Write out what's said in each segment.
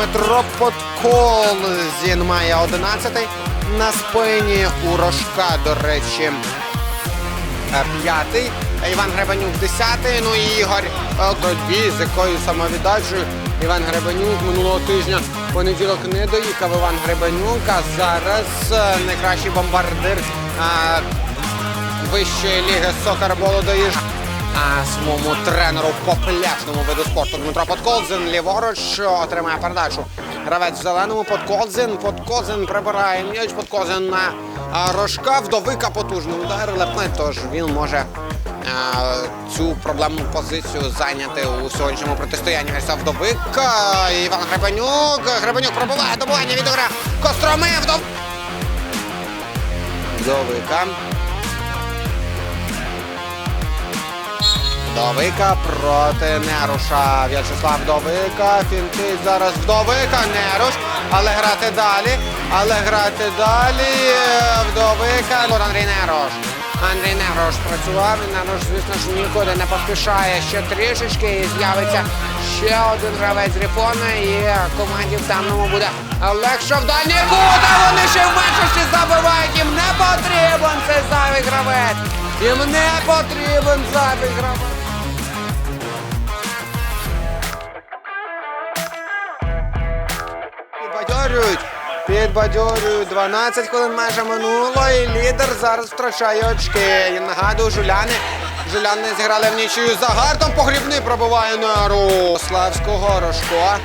Дмитро Подколзін має 11 на спині у Рожка, до речі, е, п'ятий. Іван Гребенюк десятий. Ну і Ігор е, Кодбій, з якою самовіддачею Іван Гребенюк минулого тижня понеділок не доїхав Іван Гребенюк, а зараз е, найкращий бомбардир е, вищої ліги сокерболу доїжджає. Своєму тренеру по пляжному виду спорту Дмитро Подколзин ліворуч отримає передачу. Гравець в зеленому Подколзин. Подколзин прибирає м'яч. Подколзин на рожка. Вдовика потужний удар лепне, тож він може цю проблемну позицію зайняти у сьогоднішньому протистоянні. Ось Вдовик. Іван Гребенюк. Гребенюк пробиває добування від ігра Костроми. Вдов... Вдовика. Вдовика проти Неруша. В'ячеслав Вдовика. Фінтить зараз Вдовика. Неруш. Але грати далі. Але грати далі. Вдовика. От Андрій Неруш. Андрій Неруш працював. І Неруш, звісно ж, нікуди не поспішає. Ще трішечки і з'явиться ще один гравець Ріфона. І команді в темному буде легше в дальній кут. А вони ще в меншості забивають. Їм не потрібен цей зайвий гравець. Їм не потрібен зайвий гравець. Підбадьорюють. Підбадьорюють. 12 хвилин майже минуло. І лідер зараз втрачає очки. Я нагадую, жуляни. Жуляни зіграли в нічию за гартом. Погрібний пробиває Неру. Славського Рожко.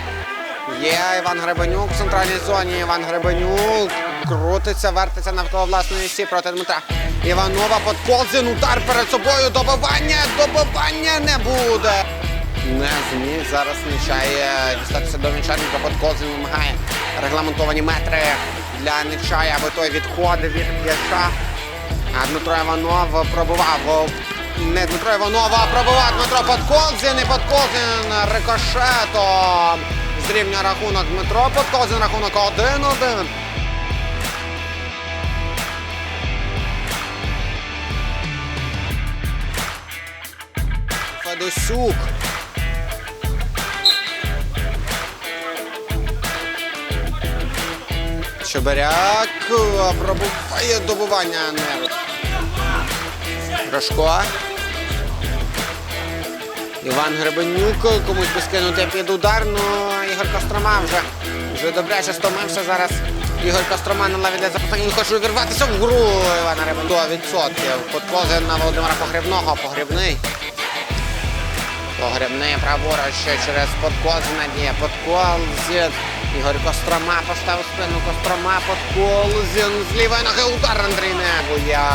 Є Іван Гребенюк в центральній зоні. Іван Гребенюк крутиться, вертиться навколо власної сі проти Дмитра. Іванова Подколзин. Удар перед собою. Добивання. Добивання не буде. Не зміг зараз Нечай дістатися до Нечайника. Подколзин вимагає регламентовані метри для Нечая, аби той відходив від м'яча. А Дмитро Іванов пробував. Не Дмитро а пробував Дмитро Подколзин. І Подколзин рикошетом. Зрівнює рахунок Дмитро Подколзин, рахунок 1-1. Федосюк. Чебиряк пробуває добування Неру. Рожко. Іван Гребенюк комусь би скинути під удар, ну Ігор Кострома вже, вже добряче стомився зараз. Ігор Кострома на лаві для запитання. Він хоче увірватися в гру Івана Гребенюка. 100%. Подкозин на Володимира Погребного. Погребний. Погребний праворуч через Подкозина діє. Подколзін. Ігор Кострома поставив спину. Кострома Подколзін. З лівої ноги удар Андрій Негуя.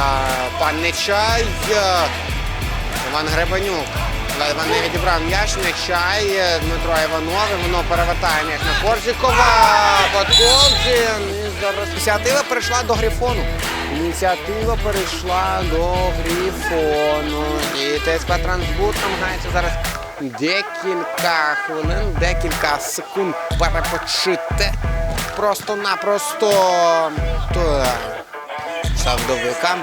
Пан Нечай. Іван Гребенюк. Ледве не відібрав м'яч, Нечай. Дмитро Іванов. Воно перевертає м'яч на Корзікова. Подколзін. І зараз ініціатива перейшла до Грифону. Ініціатива перейшла до Грифону. І ТСП Трансбут намагається зараз декілька хвилин, декілька секунд перепочити. Просто-напросто то Савдовика.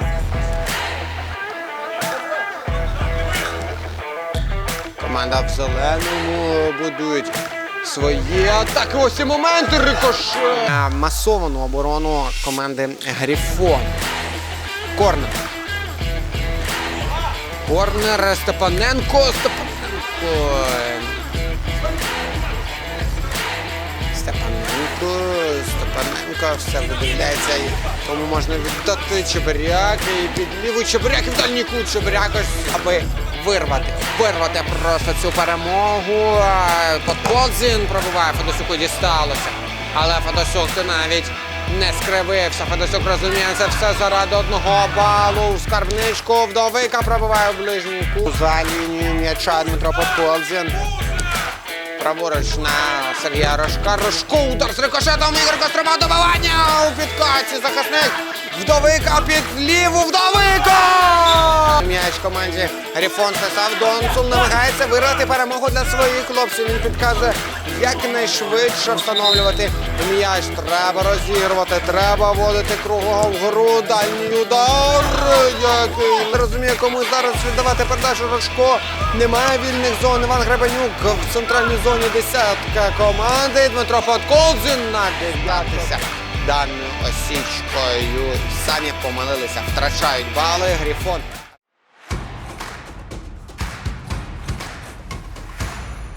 Команда в зеленому будують свої атаки. Ось і моменти рикошет. Е, Масовану оборону команди Грифон. Корнер. Корнер Степаненко. Степаненко. Степаненко. Степаненко. Все видивляється. Тому можна віддати Чебиряк. І під ліву Чебиряк і в дальній кут Чебиряк, аби вирвати. Вирвати просто цю перемогу. А, Подколзін пробиває. Федосюку дісталося. Але Федосюк навіть не скривився. Федосюк розуміє, це все заради одного балу. Скарбничку вдовика пробиває в ближній кут. За лінією м'яча Дмитро Подколзін. Праворуч на Сергія Рожка. Рожко удар з рикошетом. Ігор Кострома добивання у підкаті. Захисник вдовика під ліву вдовика. М'яч команді Грифон Хасав Донцул намагається вирвати перемогу для своїх хлопців. Він підказує, як найшвидше встановлювати м'яч. Треба розігрувати, треба вводити кругом гру. Дальній удар. Який не розуміє, кому зараз віддавати передачу Рожко. Немає вільних зон. Іван Гребенюк в центральній зоні. Червоні десятка команди. Дмитро Подколзин надивлятися даною осічкою. Самі помилилися, втрачають бали. Грифон